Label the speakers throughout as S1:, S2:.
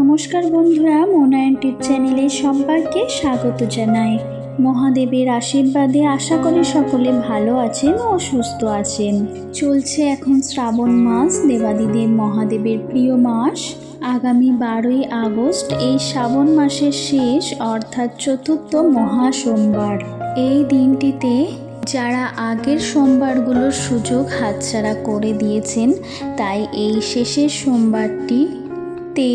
S1: নমস্কার বন্ধুরা মোনায়ন্টির চ্যানেলে সবাইকে স্বাগত জানাই। মহাদেবের আশীর্বাদে আশা করি সকলে ভালো আছেন ও সুস্থ আছেন। চলছে এখন শ্রাবণ মাস, দেবাদিদেব মহাদেবের প্রিয় মাস। আগামী বারোই আগস্ট, এই শ্রাবণ মাসের শেষ, অর্থাৎ চতুর্থ মহা সোমবার এই দিনটিতে যারা আগের সোমবারগুলোর সুযোগ হাতছাড়া করে দিয়েছেন, তাই এই শেষের সোমবারটিতে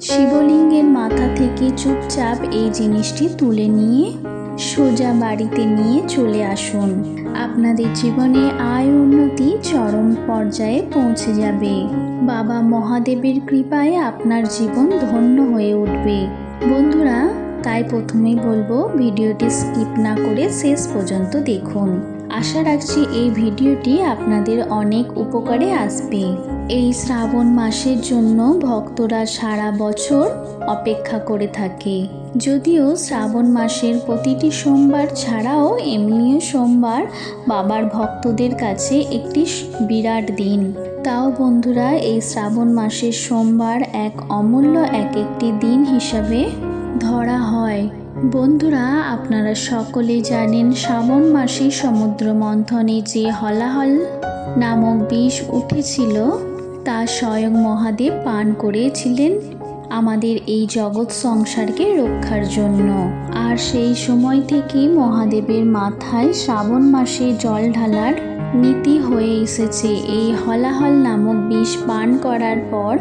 S1: শিবলিঙ্গের মাথা থেকে চুপচাপ এই জিনিসটি তুলে নিয়ে সোজা বাড়িতে নিয়ে চলে আসুন। আপনাদের জীবনে আয় উন্নতি চরম পর্যায়ে পৌঁছে যাবে। বাবা মহাদেবের কৃপায় আপনার জীবন ধন্য হয়ে উঠবে। বন্ধুরা, তাই প্রথমেই বলব, ভিডিওটি স্কিপ না করে শেষ পর্যন্ত দেখুন। আশা রাখছি এই ভিডিওটি আপনাদের অনেক উপকারে আসবে। এই শ্রাবণ মাসের জন্য ভক্তরা সারা বছর অপেক্ষা করে থাকে। যদিও শ্রাবণ মাসের প্রতিটি সোমবার ছাড়াও এমনিও সোমবার বাবার ভক্তদের কাছে একটি বিরাট দিন। তাও বন্ধুরা, এই শ্রাবণ মাসের সোমবার এক অমূল্য এক একটি দিন হিসাবে ধরা হয়। বন্ধুরা, আপনারা সকলে জানেন শ্রাবণ মাসে সমুদ্র মন্থনে যে হলাহল নামক বিষ উঠেছিল, তা স্বয়ং মহাদেব পান করেছিলেন আমাদের এই জগৎ সংসারকে রক্ষার জন্য। আর সেই সময় থেকে মহাদেবের মাথায় শ্রাবণ মাসে জল ঢালার নীতি হয়ে এসেছে। এই হলাহল নামক বিষ পান করার পর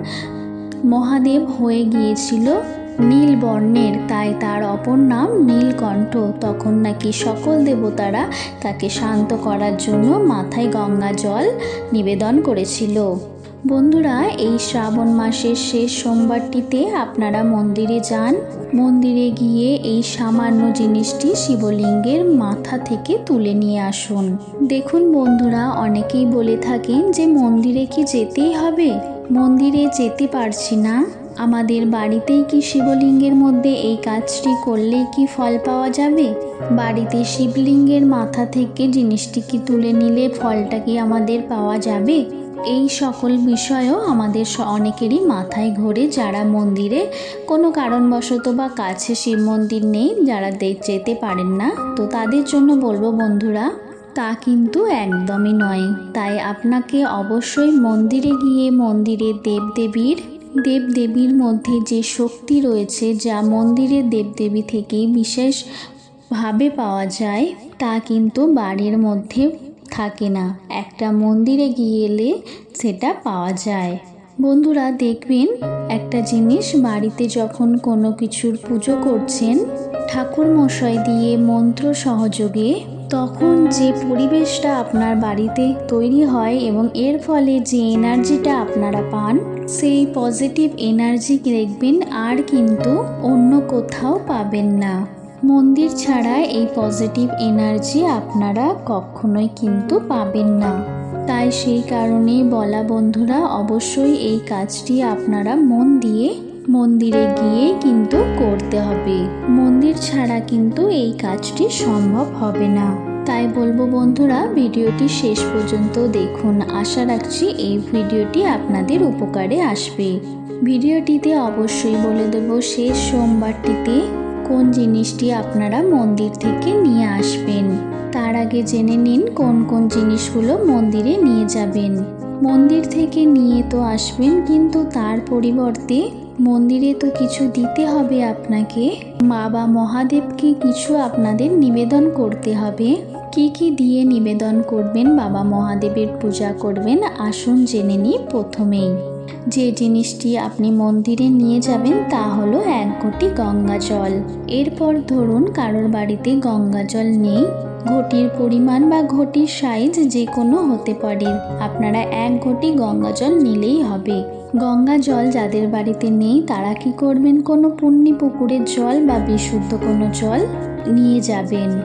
S1: মহাদেব হয়ে গিয়েছিল নীল বর্ণের, তাই তার অপর নাম নীলকণ্ঠ। তখন নাকি সকল দেবতারা তাকে শান্ত করার জন্য মাথায় গঙ্গা জল নিবেদন করেছিল। বন্ধুরা, এই শ্রাবণ মাসের শেষ সোমবারটিতে আপনারা মন্দিরে যান। মন্দিরে গিয়ে এই সামান্য জিনিসটি শিবলিঙ্গের মাথা থেকে তুলে নিয়ে আসুন। দেখুন বন্ধুরা, অনেকেই বলে থাকেন যে মন্দিরে কি যেতেই হবে? মন্দিরে যেতে পারছি না। আমাদের বাড়িতেই কি শিবলিঙ্গের মধ্যে এই কাজটি করলে কি ফল পাওয়া যাবে? বাড়িতে শিবলিঙ্গের মাথা থেকে জিনিসটি কি তুলে নিলে ফলটা কি আমাদের পাওয়া যাবে? এই সকল বিষয়ও আমাদের অনেকেরই মাথায় ঘোরে যারা মন্দিরে কোনো কারণবশত বা কাছে শিব মন্দির নেই, যারা যেতে পারেন না। তো তাদের জন্য বলব বন্ধুরা, তা কিন্তু একদমই নয়। তাই আপনাকে অবশ্যই মন্দিরে গিয়ে মন্দিরে দেবদেবীর দেবদেবীর মধ্যে যে শক্তি রয়েছে, যা মন্দিরের দেবদেবী থেকেই বিশেষভাবে পাওয়া যায়, তা কিন্তু বাড়ির মধ্যে থাকে না। একটা মন্দিরে গিয়ে এলে সেটা পাওয়া যায়। বন্ধুরা, দেখবেন একটা জিনিস বাড়িতে যখন কোনো কিছুর পুজো করছেন ঠাকুর মশাই দিয়ে মন্ত্র সহযোগে, তখন যে পরিবেশটা আপনার বাড়িতে তৈরি হয় এবং এর ফলে যে এনার্জিটা আপনারা পান, সেই পজিটিভ এনার্জি দেখবেন আর কিন্তু অন্য কোথাও পাবেন না। মন্দির ছাড়া এই পজিটিভ এনার্জি আপনারা কখনোই কিন্তু পাবেন না। তাই সেই কারণেই বলা বন্ধুরা, অবশ্যই এই কাজটি আপনারা মন দিয়ে, মন্দিরে গিয়ে কিন্তু করতে হবে। মন্দির ছাড়া কিন্তু এই কাজটি সম্ভব হবে না। তাই বলব বন্ধুরা, ভিডিওটি শেষ পর্যন্ত দেখুন। আশা রাখছি এই ভিডিওটি আপনাদের উপকারে আসবে। ভিডিওটিতে অবশ্যই বলে দেব, শেষ সোমবারটিতে কোন জিনিসটি আপনারা মন্দির থেকে নিয়ে আসবেন? তার আগে জেনে নিন কোন কোন জিনিসগুলো মন্দিরে নিয়ে যাবেন। মন্দির থেকে নিয়ে তো আসবেন, কিন্তু তার পরিবর্তে মন্দিরে তো কিছু দিতে হবে আপনাকে। বাবা মহাদেবকে কিছু আপনাদের নিবেদন করতে হবে। কি কি দিয়ে নিবেদন করবেন, বাবা মহাদেবের পূজা করবেন, আসুন জেনে নিই প্রথমেই। যে জিনিসটি আপনি মন্দিরে নিয়ে যাবেন তা হলো এক ঘটি গঙ্গা জল। এরপর ধরুন কারোর বাড়িতে গঙ্গা জল নেই, ঘটির পরিমাণ বা ঘটির সাইজ যে কোনো হতে পারে। আপনারা এক ঘটি গঙ্গা জল নিলেই হবে। গঙ্গা জল যাদের বাড়িতে নেই, তারা কি করবেন? কোনো পুণ্যি পুকুরের জল বা বিশুদ্ধ কোনো জল নিয়ে যাবেন।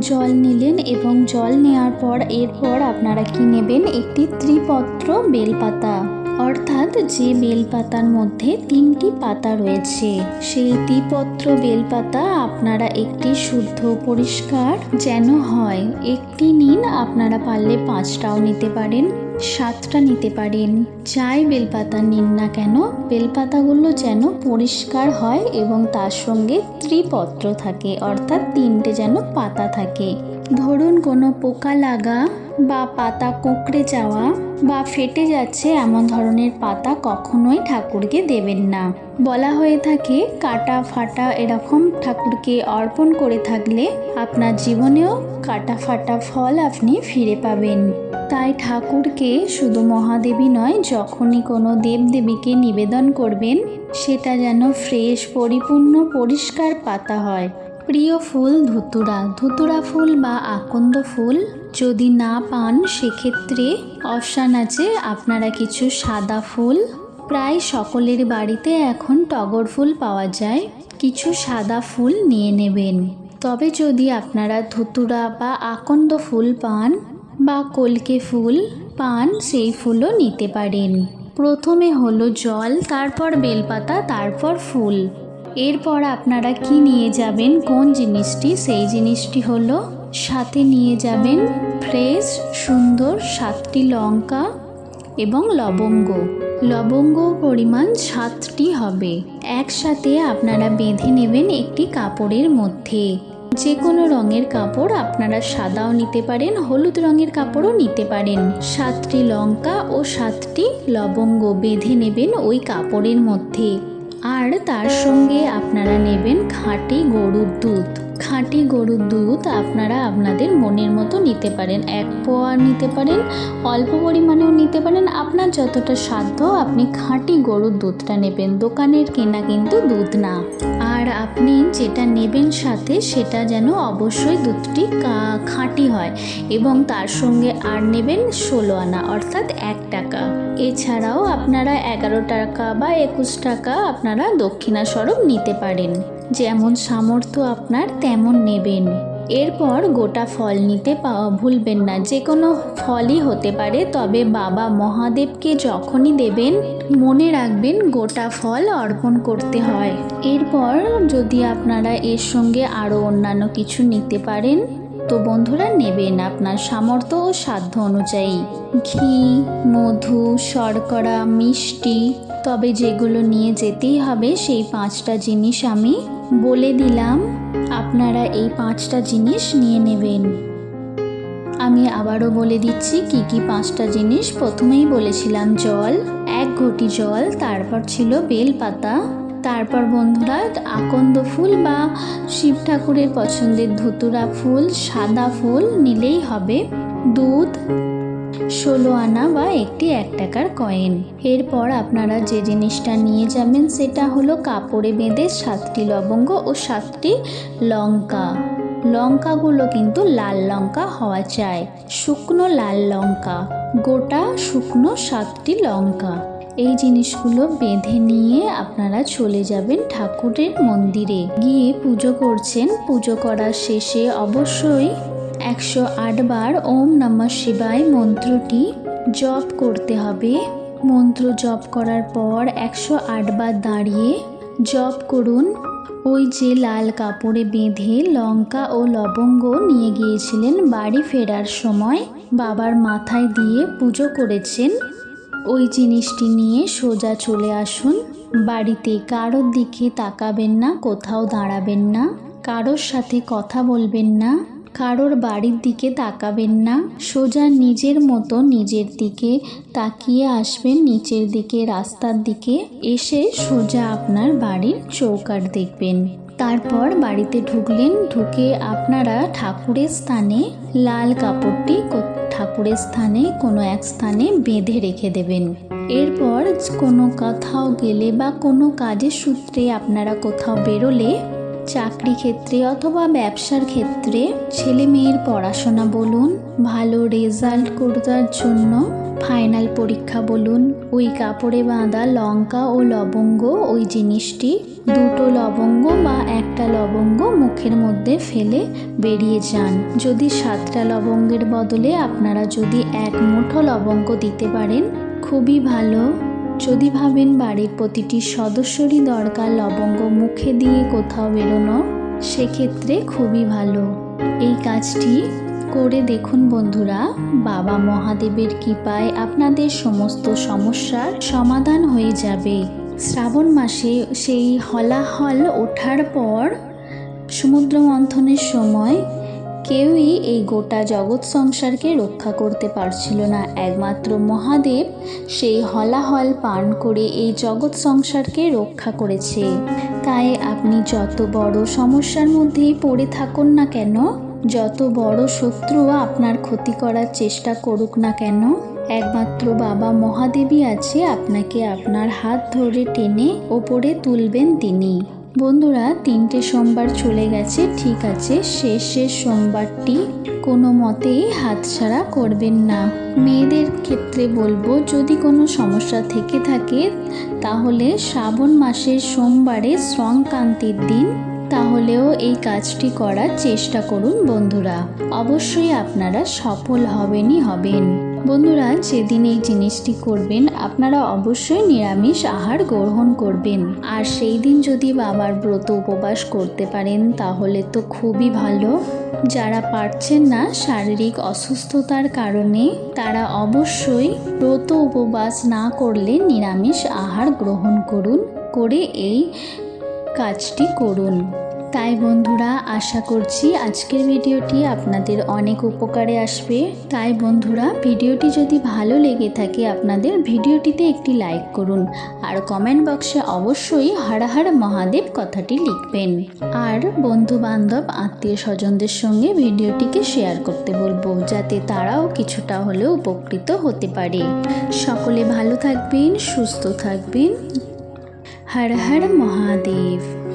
S1: জল নিলেন এবং জল নেওয়ার পর এরপর আপনারা কি নেবেন? একটি ত্রিপত্র বেলপাতা। অর্থাৎ যে বেলপাতার মধ্যে তিনটি পাতা রয়েছে, সেই ত্রিপত্র বেলপাতা আপনারা একটি শুদ্ধ পরিষ্কার যেন হয়। একটি নিন, আপনারা পারলে পাঁচটাও নিতে পারেন, সাতটা নিতে পারেন। যাই বেলপাতা নিন না কেন, বেলপাতাগুলো যেন পরিষ্কার হয় এবং তার সঙ্গে ত্রিপত্র থাকে, অর্থাৎ তিনটে যেন পাতা থাকে। ধরুন কোনো পোকা লাগা বা পাতা কুঁকড়ে যাওয়া বা ফেটে যাচ্ছে এমন ধরনের পাতা কখনোই ঠাকুরকে দেবেন না। বলা হয়ে থাকে, কাটা, ফাটা এরকম ঠাকুরকে অর্পণ করে থাকলে আপনার জীবনেও কাটা, ফাটা ফল আপনি ফিরে পাবেন। তাই ঠাকুরকে শুধু মহাদেবী নয়, যখনই কোনো দেবদেবীকে নিবেদন করবেন, সেটা যেন ফ্রেশ, পরিপূর্ণ, পরিষ্কার পাতা হয়। প্রিয় ফুল ধুতুরা ধুতুরা ফুল বা আকন্দ ফুল, যদি না পান, সেক্ষেত্রে অপশান আছে আপনারা কিছু সাদা ফুল। প্রায় সকলের বাড়িতে এখন টগর ফুল পাওয়া যায়। কিছু সাদা ফুল নিয়ে নেবেন। তবে যদি আপনারা ধুতুরা বা আকন্দ ফুল পান বা কলকে ফুল পান, সেই ফুলও নিতে পারেন। প্রথমে হলো জল, তারপর বেলপাতা, তারপর ফুল। এরপর আপনারা কি নিয়ে যাবেন? কোন জিনিসটি? সেই জিনিসটি হলো, সাথে নিয়ে যাবেন ফ্রেশ, সুন্দর সাতটি লঙ্কা এবং লবঙ্গ। লবঙ্গ পরিমাণ সাতটি হবে। একসাথে আপনারা বেঁধে নেবেন একটি কাপড়ের মধ্যে। যে কোনো রঙের কাপড় আপনারা সাদাও নিতে পারেন, হলুদ রঙের কাপড়ও নিতে পারেন। সাতটি লঙ্কা ও সাতটি লবঙ্গ বেঁধে নেবেন ওই কাপড়ের মধ্যে। আর তার সঙ্গে আপনারা নেবেন খাঁটি গরুর দুধ। খাঁটি গরুর দুধ আপনারা আপনাদের মনের মতো নিতে পারেন। এক পোয়া নিতে পারেন, অল্প পরিমাণেও নিতে পারেন। আপনার যতটা সাধ্য আপনি খাঁটি গরুর দুধটা নেবেন। দোকানের কেনা কিন্তু দুধ না। আর আপনি যেটা নেবেন সাথে সেটা যেন অবশ্যই দুধটি খাঁটি হয় এবং তার সঙ্গে আর নেবেন ষোলো আনা, অর্থাৎ এক টাকা। এছাড়াও আপনারা এগারো টাকা বা একুশ টাকা আপনারা দক্ষিণা স্বরূপ নিতে পারেন। যেমন সামর্থ্য আপনার, তেমন নেবেন। এরপর গোটা ফল নিতে ভুলবেন না। যে কোনো ফলই হতে পারে, তবে বাবা মহাদেবকে যখনই দেবেন, মনে রাখবেন গোটা ফল অর্পণ করতে হয়। এরপর যদি আপনারা এর সঙ্গে আরও অন্যান্য কিছু নিতে পারেন, তো বন্ধুরা নেবেন আপনার সামর্থ্য ও সাধ্য অনুযায়ী। ঘি, মধু, শর্করা, মিষ্টি, তবে যেগুলো নিয়ে যেতেই হবে, সেই পাঁচটা জিনিস আমি বলে দিলাম, আপনারা এই পাঁচটা জিনিস নিয়ে নেবেন। আমি আবারও বলে দিচ্ছি, কি কি পাঁচটা জিনিস প্রথমেই বলেছিলাম, জল, এক ঘটি জল, তারপর ছিল বেলপাতা। তারপর বন্ধুরা, আকন্দ ফুল বা শিব ঠাকুরের পছন্দের ধুতুরা ফুল, সাদা ফুল নিলেই হবে। দুধ ষোলো আনা বা একটি এক টাকার কয়েন এরপর আপনারা যে জিনিসটা নিয়ে যাবেন সেটা হলো কাপড়ে বেঁধে সাতটি লবঙ্গ ও সাতটি লঙ্কা। লঙ্কাগুলো কিন্তু লাল লঙ্কা হওয়া চাই। শুকনো লাল লঙ্কা, গোটা শুকনো সাতটি লঙ্কা। এই জিনিসগুলো বেঁধে নিয়ে আপনারা চলে যাবেন ঠাকুরের মন্দিরে। গিয়ে পুজো করছেন। পুজো করার শেষে অবশ্যই একশো আটবার ওম নমঃ শিবায় মন্ত্রটি জপ করতে হবে। মন্ত্র জপ করার পর একশো আটবার দাঁড়িয়ে জপ করুন। ওই যে লাল কাপড়ে বেঁধে লঙ্কা ও লবঙ্গ নিয়ে গিয়েছিলেন বাড়ি ফেরার সময়। বাবার মাথায় দিয়ে পুজো করেছেন। ওই জিনিসটি নিয়ে সোজা চলে আসুন। বাড়িতে কারোর দিকে তাকাবেন না, কোথাও দাঁড়াবেন না, কারোর সাথে কথা বলবেন না। কারোর বাড়ির দিকে তাকাবেন না, সোজা নিজের মতো নিজের দিকে তাকিয়ে আসবেন নিচের দিকে, রাস্তার দিকে। এসে সোজা আপনার বাড়ির চৌকাট দেখবেন। তারপর বাড়িতে ঢুকলেন, ঢুকে আপনারা ঠাকুরের স্থানে লাল কাপড়টি ঠাকুরের স্থানে, কোনো এক স্থানে বেঁধে রেখে দেবেন। এরপর কোনো কোথাও গেলে বা কোনো কাজের সূত্রে আপনারা কোথাও বেরোলে চাকরি ক্ষেত্রে অথবা ব্যবসার ক্ষেত্রে ছেলে মেয়ের পড়াশোনা বলুন, ভালো রেজাল্ট করার জন্য ফাইনাল পরীক্ষা বলুন, ওই কাপড়ে বাঁধা লঙ্কা ও লবঙ্গ, ওই জিনিসটি দুটো লবঙ্গ বা একটা লবঙ্গ মুখের মধ্যে ফেলে বেরিয়ে যান। যদি সাতটা লবঙ্গের বদলে আপনারা যদি এক মুঠো লবঙ্গ দিতে পারেন, খুবই ভালো। যদি ভাবেন বাড়ির প্রতিটি সদস্যরই দরকার লবঙ্গ মুখে দিয়ে কোথাও বেরোনো, সেক্ষেত্রে খুবই ভালো। এই কাজটি করে দেখুন বন্ধুরা, বাবা মহাদেবের কৃপায় আপনাদের সমস্ত সমস্যার সমাধান হয়ে যাবে। শ্রাবণ মাসে সেই হলাহল ওঠার পর সমুদ্র মন্থনের সময় কেউই এই গোটা জগৎ সংসারকে রক্ষা করতে পারছিল না। একমাত্র মহাদেব সেই হলাহল পান করে এই জগৎ সংসারকে রক্ষা করেছে। তাই আপনি যত বড় সমস্যার মধ্যেই পড়ে থাকুন না কেন, যত বড় শত্রু আপনার ক্ষতি করার চেষ্টা করুক না কেন, একমাত্র বাবা মহাদেবী আছে আপনাকে আপনার হাত ধরে টেনে ওপরে তুলবেন তিনি। বন্ধুরা, তিনটে সোমবার চলে গেছে, ঠিক আছে। শেষ শেষ সোমবারটি কোনো মতেই হাতছাড়া করবেন না। মেয়েদের ক্ষেত্রে বলব, যদি কোনো সমস্যা থেকে থাকে, তাহলে শ্রাবণ মাসের সোমবারে সংক্রান্তির দিন, তাহলেও এই কাজটি করার চেষ্টা করুন বন্ধুরা। অবশ্যই আপনারা সফল হবেনই হবেন। বন্ধুরা, যেদিন এই জিনিসটি করবেন, আপনারা অবশ্যই নিরামিষ আহার গ্রহণ করবেন। আর সেই দিন যদি বাবার ব্রত উপবাস করতে পারেন, তাহলে তো খুবই ভালো। যারা পারছেন না শারীরিক অসুস্থতার কারণে, তারা অবশ্যই ব্রত উপবাস না করলে নিরামিষ আহার গ্রহণ করুন, করে এই কাজটি করুন। তাই বন্ধুরা, আশা করছি আজকের ভিডিওটি আপনাদের অনেক উপকারে আসবে। তাই বন্ধুরা, ভিডিওটি যদি ভালো লেগে থাকে, আপনাদের ভিডিওটিতে একটি লাইক করুন আর কমেন্ট বক্সে অবশ্যই হারা হারা মহাদেব কথাটি লিখবেন। আর বন্ধু বান্ধব আত্মীয় স্বজনদের সঙ্গে ভিডিওটিকে শেয়ার করতে বলব, যাতে তারাও কিছুটা হলেও উপকৃত হতে পারে। সকলে ভালো থাকবেন, সুস্থ থাকবেন। হর হর মহাদেব।